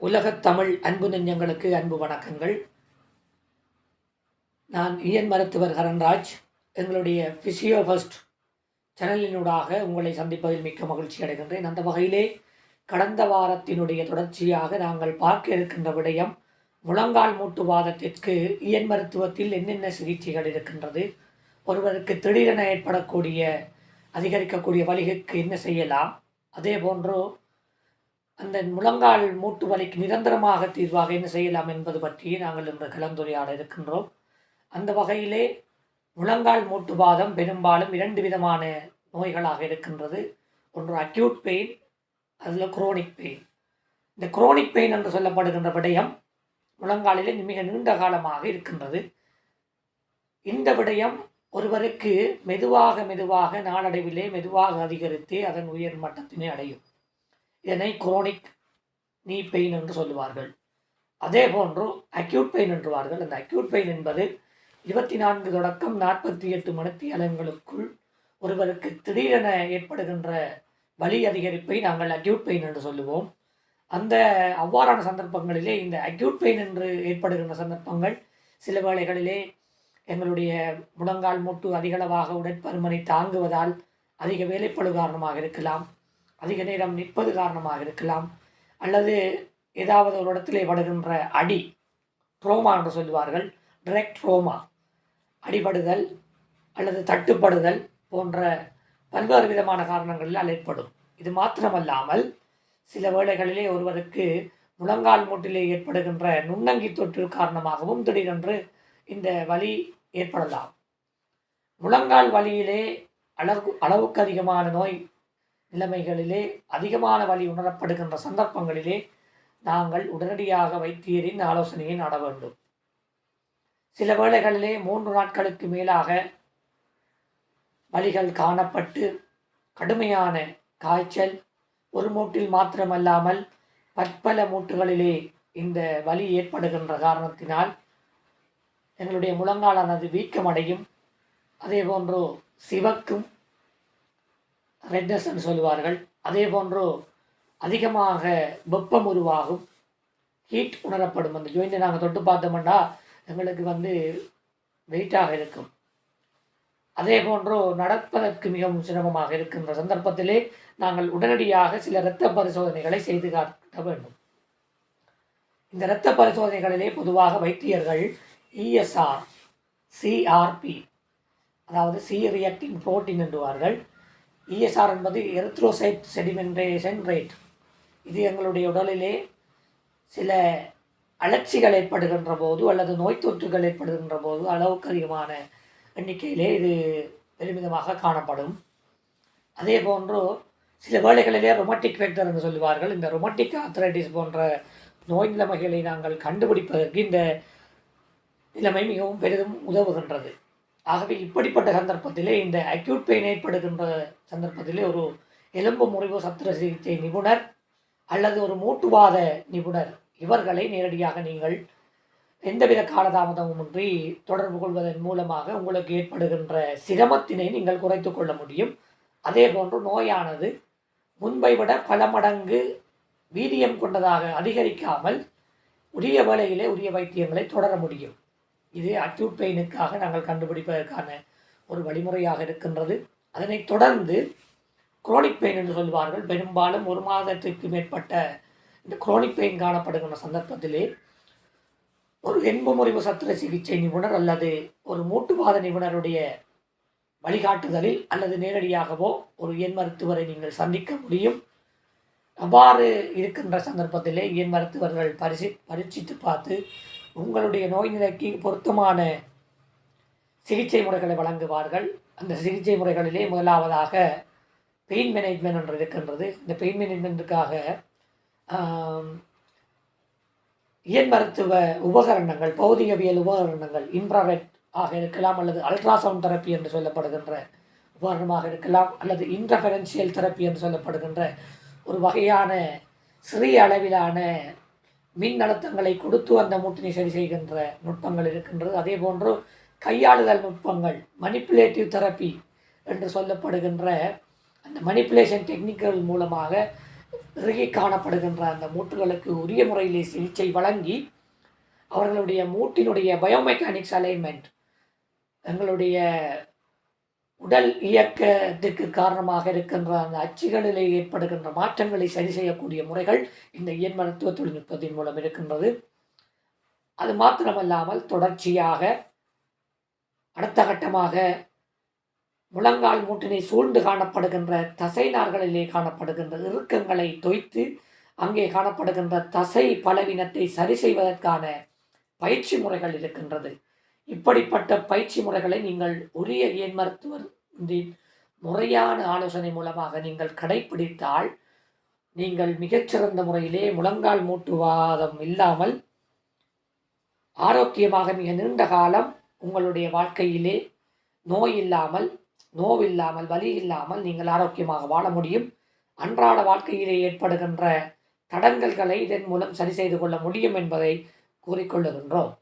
உலகத் தமிழ் அன்பு நெஞ்சங்களுக்கு அன்பு வணக்கங்கள். நான் இயன் மருத்துவர் ஹரன்ராஜ். எங்களுடைய ஃபிசியோ ஃபர்ஸ்ட் சேனலினூடாக உங்களை சந்திப்பதில் மிக்க மகிழ்ச்சி அடைகின்றேன். அந்த வகையிலே கடந்த வாரத்தினுடைய தொடர்ச்சியாக நாங்கள் பார்க்க இருக்கின்ற விடயம் முழங்கால் மூட்டுவாதத்திற்கு இயன் மருத்துவத்தில் என்னென்ன சிகிச்சைகள் இருக்கின்றது ஒருவருக்கு திடீரென ஏற்படக்கூடிய அதிகரிக்கக்கூடிய வலிகளுக்கு என்ன செய்யலாம் அதே போன்று அந்த முழங்கால் மூட்டு வலிக்கு நிரந்தரமாக தீர்வாக என்ன செய்யலாம் என்பது பற்றி நாங்கள் இன்று கலந்துரையாட இருக்கின்றோம். அந்த வகையிலே முழங்கால் மூட்டுவாதம் பெரும்பாலும் இரண்டு விதமான நோய்களாக இருக்கின்றது. ஒன்று அக்யூட் பெயின் அதில் குரோனிக் பெயின் இந்த குரோனிக் பெயின் என்று சொல்லப்படுகின்ற விடயம் முழங்காலிலே மிக நீண்ட காலமாக இருக்கின்றது. இந்த விடயம் ஒருவருக்கு மெதுவாக மெதுவாக நாளடைவிலே மெதுவாக அதிகரித்து அதன் உயர் மட்டத்தினை அடையும். இதனை குரோனிக் நீ பெயின் என்று சொல்லுவார்கள். அதே போன்று அக்யூட் பெயின் என்றுவார்கள். அந்த அக்யூட் பெயின் என்பது இருபத்தி நான்கு தொடக்கம் நாற்பத்தி எட்டு மணித்தியாலங்களுக்குள் ஒருவருக்கு திடீரென ஏற்படுகின்ற வலி அதிகரிப்பை நாங்கள் அக்யூட் பெயின் என்று சொல்லுவோம். அந்த அவ்வாறான சந்தர்ப்பங்களிலே இந்த அக்யூட் பெயின் என்று ஏற்படுகின்ற சந்தர்ப்பங்கள் சில வேளைகளிலே எங்களுடைய முழங்கால் மூட்டு அதிகளவாக உடற்பருமனை தாங்குவதால் அதிக வேலைப்பழு காரணமாக இருக்கலாம். அதிக நேரம் நிற்பது காரணமாக இருக்கலாம். அல்லது ஏதாவது ஒரு இடத்திலே படுகின்ற அடி ட்ரோமா என்று சொல்லுவார்கள். டிரெக்ட் ட்ரோமா அடிபடுதல் அல்லது தட்டுப்படுதல் போன்ற பல்வேறு விதமான காரணங்களில் ஏற்படும். இது மாத்திரமல்லாமல் சில வேளைகளிலே ஒருவருக்கு முழங்கால் மூட்டிலே ஏற்படுகின்ற நுண்ணங்கி தொற்று காரணமாகவும் திடீரென்று இந்த வலி ஏற்படலாம். முழங்கால் வலியிலே அளவு அளவுக்கு அதிகமான நோய் நிலைமைகளிலே அதிகமான வலி உணரப்படுகின்ற சந்தர்ப்பங்களிலே நாங்கள் உடனடியாக வைத்தியரின் ஆலோசனையை நாட வேண்டும். சில வேளைகளிலே மூன்று நாட்களுக்கு மேலாக வலிகள் காணப்பட்டு கடுமையான காய்ச்சல் ஒரு மூட்டில் மாத்திரமல்லாமல் பற்பல மூட்டுகளிலே இந்த வலி ஏற்படுகின்ற காரணத்தினால் எங்களுடைய முழங்காலானது வீக்கமடையும். அதே போன்றோ சிவக்கும் ரெட்னஸ் என்று சொல்லுவார்கள். அதே போன்று அதிகமாக வெப்பம் உருவாகும். ஹீட் உணரப்படும். அந்த ஜாயிண்ட்டை நாங்கள் தொட்டு பார்த்தோம்னா எங்களுக்கு வந்து வெயிட்டாக இருக்கும். அதே போன்று நடப்பதற்கு மிகவும் சிரமமாக இருக்கின்ற சந்தர்ப்பத்திலே நாங்கள் உடனடியாக சில இரத்த பரிசோதனைகளை செய்து காட்ட வேண்டும். இந்த இரத்த பரிசோதனைகளிலே பொதுவாக வைத்தியர்கள் இஎஸ்ஆர் சிஆர்பி அதாவது சி ரியாக்டிங் புரோட்டீன் என்றுவார்கள். இஎஸ்ஆர் என்பது எரித்ரோசைட் செடிமெண்டேஷன் ரேட் இது எங்களுடைய உடலிலே சில அலர்ச்சிகள் ஏற்படுகின்ற போது அல்லது நோய் தொற்றுகள் ஏற்படுகின்ற போது அளவுக்கு அதிகமான எண்ணிக்கையிலே இது பெருமிதமாக காணப்படும். அதே போன்று சில வேளைகளிலே ரொமட்டிக் ஃபேக்டர் என்று சொல்லுவார்கள். இந்த ரொமட்டிக் ஆர்த்ரைட்டிஸ் போன்ற நோய் நிலைமைகளை நாங்கள் கண்டுபிடிப்பதற்கு இந்த நிலைமை மிகவும் பெரிதும் உதவுகின்றது. ஆகவே இப்படிப்பட்ட சந்தர்ப்பத்திலே இந்த அக்யூட் பெயின் ஏற்படுகின்ற சந்தர்ப்பத்திலே ஒரு எலும்பு முறிவு சத்திர சிகிச்சை நிபுணர் அல்லது ஒரு மூட்டுவாத நிபுணர். இவர்களை நேரடியாக நீங்கள் எந்தவித காலதாமதமுமின்றி தொடர்பு கொள்வதன் மூலமாக உங்களுக்கு ஏற்படுகின்ற சிரமத்தினை நீங்கள் குறைத்து கொள்ள முடியும். அதே போன்று நோயானது முன்பை விட பல மடங்கு வீரியம் கொண்டதாக அதிகரிக்காமல் உரிய வேலையிலே உரிய வைத்தியங்களை தொடர முடியும். இது அக்யூட் பெயினுக்காக நாங்கள் கண்டுபிடிப்பதற்கான ஒரு வழிமுறையாக இருக்கின்றது. அதனைத் தொடர்ந்து குரோனிக் பெயின் என்று சொல்வார்கள். பெரும்பாலும் ஒரு மாதத்திற்கு மேற்பட்ட இந்த குரோனிக் பெயின் காணப்படுகின்ற சந்தர்ப்பத்திலே ஒரு எண்பு முறிவு சத்திர சிகிச்சை நிபுணர் அல்லது ஒரு மூட்டுவாத நிபுணருடைய வழிகாட்டுதலில் அல்லது நேரடியாகவோ ஒரு இயன் மருத்துவரை நீங்கள் சந்திக்க முடியும். அவ்வாறு இருக்கின்ற சந்தர்ப்பத்திலே இயன் மருத்துவர்கள் பரிசி பரீட்சித்து பார்த்து உங்களுடைய நோய் நிலைக்கு பொருத்தமான சிகிச்சை முறைகளை வழங்குவார்கள். அந்த சிகிச்சை முறைகளிலே முதலாவதாக பெயின் மேனேஜ்மெண்ட் என்று இருக்கின்றது. இந்த பெயின் மேனேஜ்மெண்ட்டுக்காக இயன் மருத்துவ உபகரணங்கள் பௌதிகவியல் உபகரணங்கள் இன்ஃப்ராரெட் ஆக இருக்கலாம் அல்லது அல்ட்ராசவுண்ட் தெரப்பி என்று சொல்லப்படுகின்ற உபகரணமாக இருக்கலாம் அல்லது இன்டர்ஃபெரன்சியல் தெரப்பி என்று சொல்லப்படுகின்ற ஒரு வகையான சிறிய அளவிலான மின் அழுத்தங்களை கொடுத்து அந்த மூட்டினை சரி செய்கின்ற நுட்பங்கள் இருக்கின்றது. அதே போன்று கையாளுதல் நுட்பங்கள் மணிப்புலேட்டிவ் தெரப்பி என்று சொல்லப்படுகின்ற அந்த மணிப்புலேஷன் டெக்னிக்கல் மூலமாக இறுகி காணப்படுகின்ற அந்த மூட்டுகளுக்கு உரிய முறையிலே சிகிச்சை வழங்கி அவர்களுடைய மூட்டினுடைய பயோமெக்கானிக்ஸ் அலைன்மெண்ட் எங்களுடைய உடல் இயக்கத்திற்கு காரணமாக இருக்கின்ற அந்த அச்சுகளிலே ஏற்படுகின்ற மாற்றங்களை சரி செய்யக்கூடிய முறைகள் இந்த இயன் மருத்துவ தொழில்நுட்பத்தின் மூலம் இருக்கின்றது. அது மாத்திரமல்லாமல் தொடர்ச்சியாக அடுத்த கட்டமாக முழங்கால் மூட்டினை சூழ்ந்து காணப்படுகின்ற தசை நார்களிலே காணப்படுகின்ற இறுக்கங்களை தொய்த்து அங்கே காணப்படுகின்ற தசை பலவீனத்தை சரி செய்வதற்கான பயிற்சி முறைகள் இருக்கின்றது. இப்படிப்பட்ட பயிற்சி முறைகளை நீங்கள் உரிய ஏன் மருத்துவரின் முறையான ஆலோசனை மூலமாக நீங்கள் கடைப்பிடித்தால் நீங்கள் மிகச்சிறந்த முறையிலே முழங்கால் மூட்டுவாதம் இல்லாமல் ஆரோக்கியமாக மிக நீண்ட காலம் உங்களுடைய வாழ்க்கையிலே நோய் இல்லாமல் நோவில்லாமல் வலி இல்லாமல் நீங்கள் ஆரோக்கியமாக வாழ முடியும். அன்றாட வாழ்க்கையிலே ஏற்படுகின்ற தடங்கல்களை இதன் மூலம் சரி செய்து கொள்ள முடியும் என்பதை கூறிக்கொள்ளுகின்றோம்.